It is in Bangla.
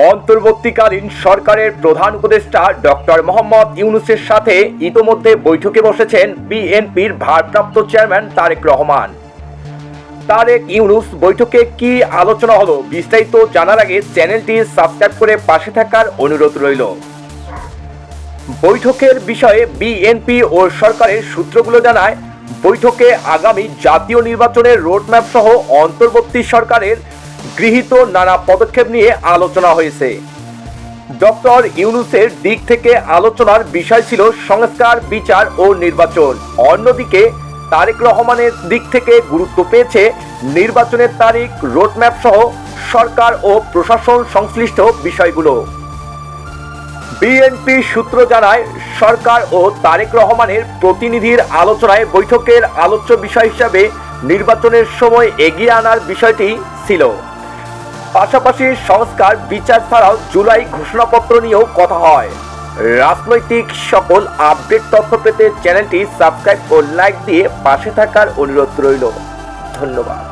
অন্তর্বর্তীকালীন সরকারের প্রধান উপদেষ্টা ডক্টর মোহাম্মদ ইউনুসের সাথে ইতোমধ্যে বৈঠকে বসেছেন বিএনপির ভারপ্রাপ্ত চেয়ারম্যান তারেক রহমান। তারেক ইউনুস বৈঠকে কি আলোচনা হলো বিস্তারিত জানার আগে চ্যানেলটি সাবস্ক্রাইব করে পাশে থাকার অনুরোধ রইল। বৈঠকের বিষয়ে বিএনপি ও সরকারের সূত্রগুলো জানায়, বৈঠকে আগামী জাতীয় নির্বাচনের রোডম্যাপ সহ অন্তর্বর্তী সরকারের গৃহীত নানা পদক্ষেপ নিয়ে আলোচনা হয়েছে। ডক্টর ইউনুসের দিক থেকে আলোচনার বিষয় ছিল সংস্কার, বিচার ও নির্বাচন। অন্যদিকে তারেক রহমানের দিক থেকে গুরুত্ব পেয়েছে নির্বাচনের তারিখ, রোডম্যাপ সহ সরকার ও প্রশাসন সংশ্লিষ্ট বিষয়গুলো। বিএনপি সূত্র জানায়, সরকার ও তারেক রহমানের প্রতিনিধির আলোচনায় বৈঠকের আলোচ্য বিষয় হিসাবে নির্বাচনের সময় এগিয়ে আনার বিষয়টি ছিল। পাশাপাশি সংস্কার, বিচার ছাড়াও জুলাই ঘোষণাপত্র নিয়েও কথা হয়। রাজনৈতিক সকল আপডেট তথ্য পেতে চ্যানেলটি সাবস্ক্রাইব ও লাইক দিয়ে পাশে থাকার অনুরোধ রইল। ধন্যবাদ।